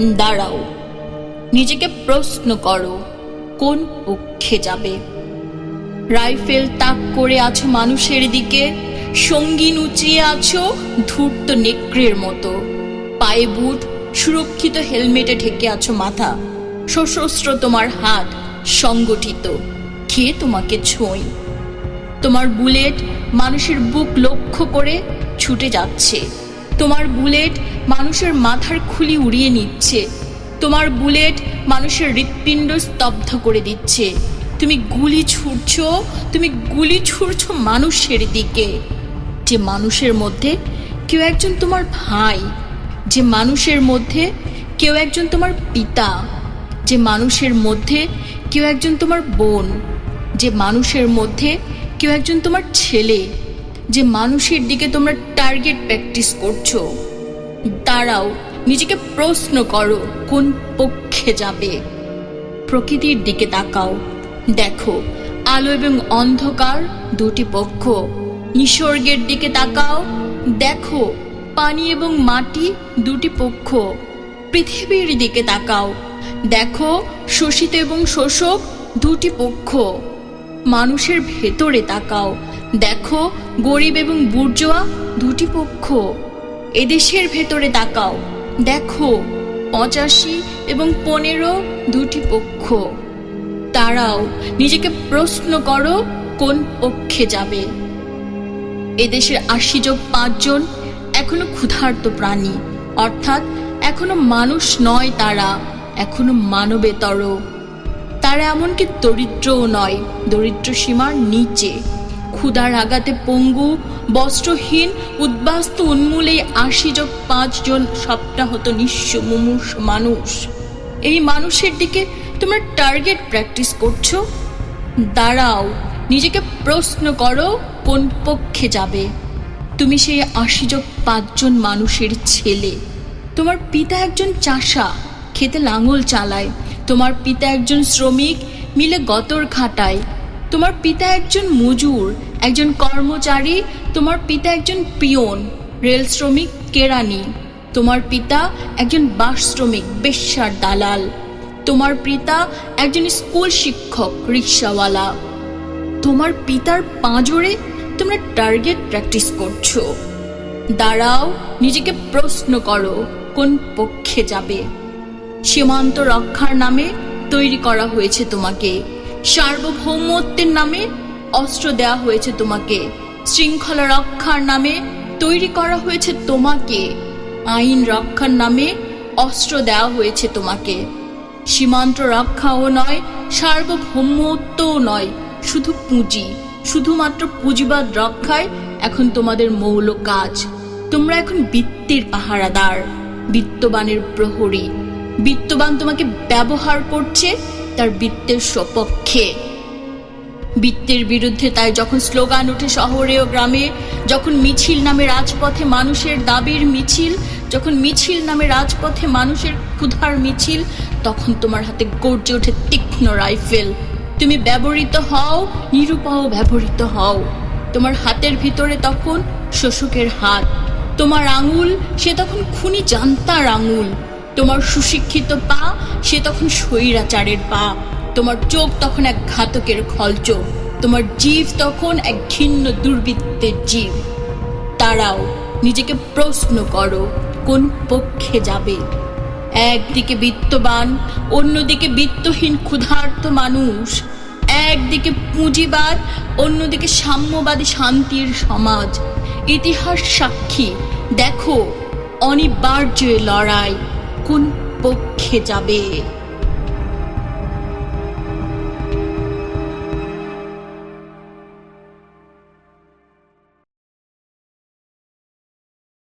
দাঁড়াও। নিজেকে প্রশ্ন করো, কোন পক্ষে যাবে? রাইফেল তাক করে আছো মানুষের দিকে, সঙ্গী উঁচিয়ে আছো ধূর্ত নেকড়ের মতো। পায়ে বুট, সুরক্ষিত হেলমেটে ঢেকে আছো মাথা। সশস্ত্র তোমার হাত সংগঠিত, কে তোমাকে ছোঁয়? তোমার বুলেট মানুষের বুক লক্ষ্য করে ছুটে যাচ্ছে। তোমার বুলেট মানুষের মাথার খুলি উড়িয়ে নিচ্ছে। তোমার বুলেট মানুষের হৃৎপিণ্ড স্তব্ধ করে দিচ্ছে। তুমি গুলি ছুড়ছ, তুমি গুলি ছুড়ছ মানুষের দিকে। যে মানুষের মধ্যে কেউ একজন তোমার ভাই, যে মানুষের মধ্যে কেউ একজন তোমার পিতা, যে মানুষের মধ্যে কেউ একজন তোমার বোন, যে মানুষের মধ্যে কেউ একজন তোমার ছেলে, যে মানুষের দিকে তোমরা টার্গেট প্র্যাকটিস করছ। দাঁড়াও, নিজেকে প্রশ্ন করো, কোন পক্ষে যাবে? প্রকৃতির দিকে তাকাও। দেখো, আলো এবং অন্ধকার দুটি পক্ষ। নিসর্গের দিকে তাকাও। দেখো, পানি এবং মাটি দুটি পক্ষ। পৃথিবীর দিকে তাকাও। দেখো, শোষিত এবং শোষক দুটি পক্ষ। মানুষের ভেতরে তাকাও। দেখো, গরিব এবং বুর্জোয়া দুটি পক্ষ। এদেশের ভেতরে তাকাও। দেখো, পঁচাশি এবং পনেরো দুটি পক্ষ। তারাও নিজেকে প্রশ্ন করো, কোন পক্ষে যাবে। এদেশের আশি যোগ পাঁচজন এখনও ক্ষুধার্ত প্রাণী। অর্থাৎ এখনও মানুষ নয় তারা, এখনও মানবেতর। তারা এমনকি দরিদ্রও নয়, দরিদ্র সীমার নিচে। ক্ষুধার আঘাতে পঙ্গু, বস্ত্রহীন, উদ্বাস্ত উন্মূল এই আশি যোগ পাঁচজন সপ্তাহত নিঃস্ব মুমূর্ষ মানুষ। এই মানুষের দিকে তোমরা টার্গেট প্র্যাকটিস করছ? দাঁড়াও, নিজেকে প্রশ্ন করো, কোন পক্ষে যাবে? তুমি সেই আশি যোগ পাঁচজন মানুষের ছেলে। তোমার পিতা একজন চাষা, খেতে লাঙল চালায়। তোমার পিতা একজন শ্রমিক, মিলে গতর খাটায়। তোমার পিতা একজন মজুর একজন কর্মচারী, তোমার পিতা একজন পিয়ন রেল শ্রমিক, কেরানি। তোমার পিতা একজন বাস শ্রমিক, বেশ্যার দালাল। তোমার পিতা একজন স্কুল শিক্ষক, রিক্সাওয়ালা। তোমার পিতার পাঁজরে তোমরা টার্গেট প্র্যাকটিস করছ। দাঁড়াও, নিজেকে প্রশ্ন করো, কোন পক্ষে যাবে? সীমান্ত রক্ষার নামে তৈরি করা হয়েছে তোমাকে। সার্বভৌমত্বের নামে অস্ত্র দেওয়া হয়েছে তোমাকে। শৃঙ্খলা রক্ষার নামে তৈরি করা হয়েছে তোমাকে। আইন রক্ষার নামে অস্ত্র দেওয়া হয়েছে তোমাকে। সীমান্ত রক্ষাও নয়, সার্বভৌমত্বও নয়, শুধু পুঁজি। শুধুমাত্র পুঁজিবাদ রক্ষায় এখন তোমাদের মৌল কাজ। তোমরা এখন বৃত্তির পাহারাদার, বিত্তবানের প্রহরী। বিত্তবান তোমাকে ব্যবহার করছে, তার বৃত্তের সপক্ষে বৃত্তের বিরুদ্ধে তাই যখন স্লোগান ওঠে শহরে ও গ্রামে, যখন মিছিল নামে রাজপথে মানুষের দাবির মিছিল, যখন মিছিল নামে রাজপথে মানুষের ক্ষুধার মিছিল, তখন তোমার হাতে গর্জে ওঠে তীক্ষ্ণ রাইফেল। তুমি ব্যবহৃত হও নিরুপাহ ব্যবহৃত হও। তোমার হাতের ভিতরে তখন শোষকের হাত। তোমার আঙুল, সে তখন খুনি জানতার আঙুল। তোমার সুশিক্ষিত পা, সে তখন স্বৈরাচারের পা। তোমার চোখ তখন এক ঘাতকের খলচোখ তোমার জীব তখন এক ঘিন্ন দুর্বৃত্তের জীব। তারাও নিজেকে প্রশ্ন করো, কোন পক্ষে যাবে? একদিকে বিত্তবান, অন্যদিকে বিত্তহীন ক্ষুধার্ত মানুষ। একদিকে পুঁজিবাদ, অন্যদিকে সাম্যবাদী শান্তির সমাজ। ইতিহাস সাক্ষী, দেখো অনিবার্য লড়াই কোন পক্ষে যাবে?